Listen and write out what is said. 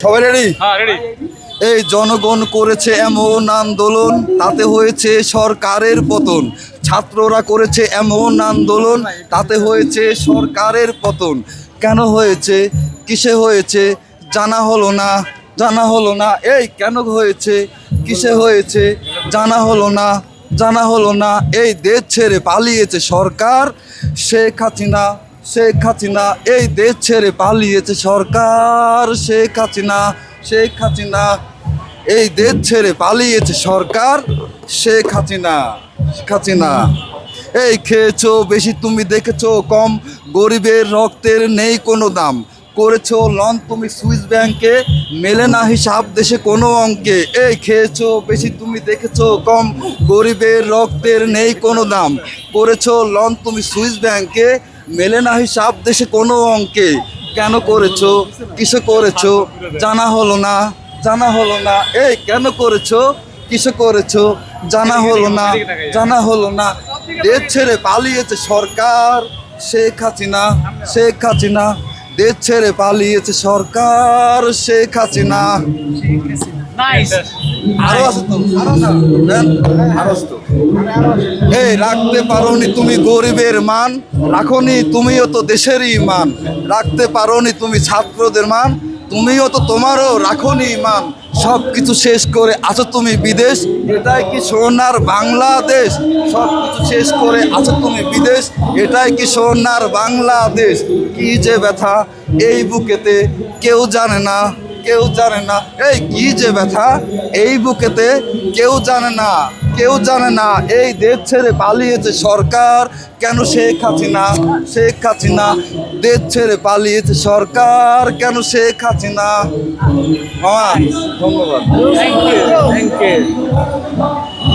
সবাই রেডি হ্যাঁ এই জনগণ করেছে এমন আন্দোলন তাতে হয়েছে সরকারের পতন। ছাত্ররা করেছে এমন আন্দোলন তাতে হয়েছে সরকারের পতন। কেন হয়েছে? কিসে হয়েছে? জানা হলো না জানা হলো না। এই কেন হয়েছে? কিসে হয়েছে? জানা হলো না জানা হলো না। এই দেশ ছেড়ে পালিয়েছে সরকার। শেখ হাসিনা শেখ হাসিনা এই দেশ ছেড়ে পালিয়েছে সরকার। শেখ হাসিনা শেখ হাসিনা, এই দেশ ছেড়ে পালিয়েছে সরকার। শেখ হাসিনা শেখ হাসিনা, এই খেয়েছো, বেশি তুমি দেখেছ, কম গরিবের রক্তের নেই কোনো দাম। করেছ লন তুমি সুইস ব্যাংকে মেলে না হিসাব দেশে কোনো অঙ্কে। এই খেয়েছো, বেশি তুমি দেখেছ, কম গরিবের রক্তের নেই কোনো দাম। করেছ লন তুমি সুইস ব্যাংকে মেলে না হিসাব দেশে কোনো অঙ্কে। কেন করেছ? কিসে করেছ? জানা হলো না। জানা হলো না। এই, কেন করেছ? কিসে করেছ? জানা হলো না। জানা হলো না। দেশ ছেড়ে পালিয়েছে সরকার শেখ হাসিনা। শেখ হাসিনা। দেশ ছেড়ে পালিয়েছে সরকার শেখ হাসিনা। এই রাখতে পারোনি তুমি গরিবের মান, রাখনি তুমিও তো দেশেরই মান। রাখতে পারোনি তুমি ছাত্রদের মান, তুমিও তো তোমারও রাখনি মান। সব কিছু শেষ করে আছো তুমি বিদেশ, এটাই কি সোনার বাংলাদেশ? সব কিছু শেষ করে আছো তুমি বিদেশ, এটাই কি সোনার বাংলাদেশ? কি যে ব্যথা, এই বুকেতে কেউ জানে না। কেউ জানে না। এই কি যে ব্যথা? এই বুকেতে কেউ জানে না, কেউ জানে না। এই দেশ ছেড়ে পালিয়েছে সরকার। কেন শেখ হাসিনা? শেখ হাসিনা দেশ ছেড়ে পালিয়েছে সরকার। কেন শেখ হাসিনা? মামা, ধন্যবাদ।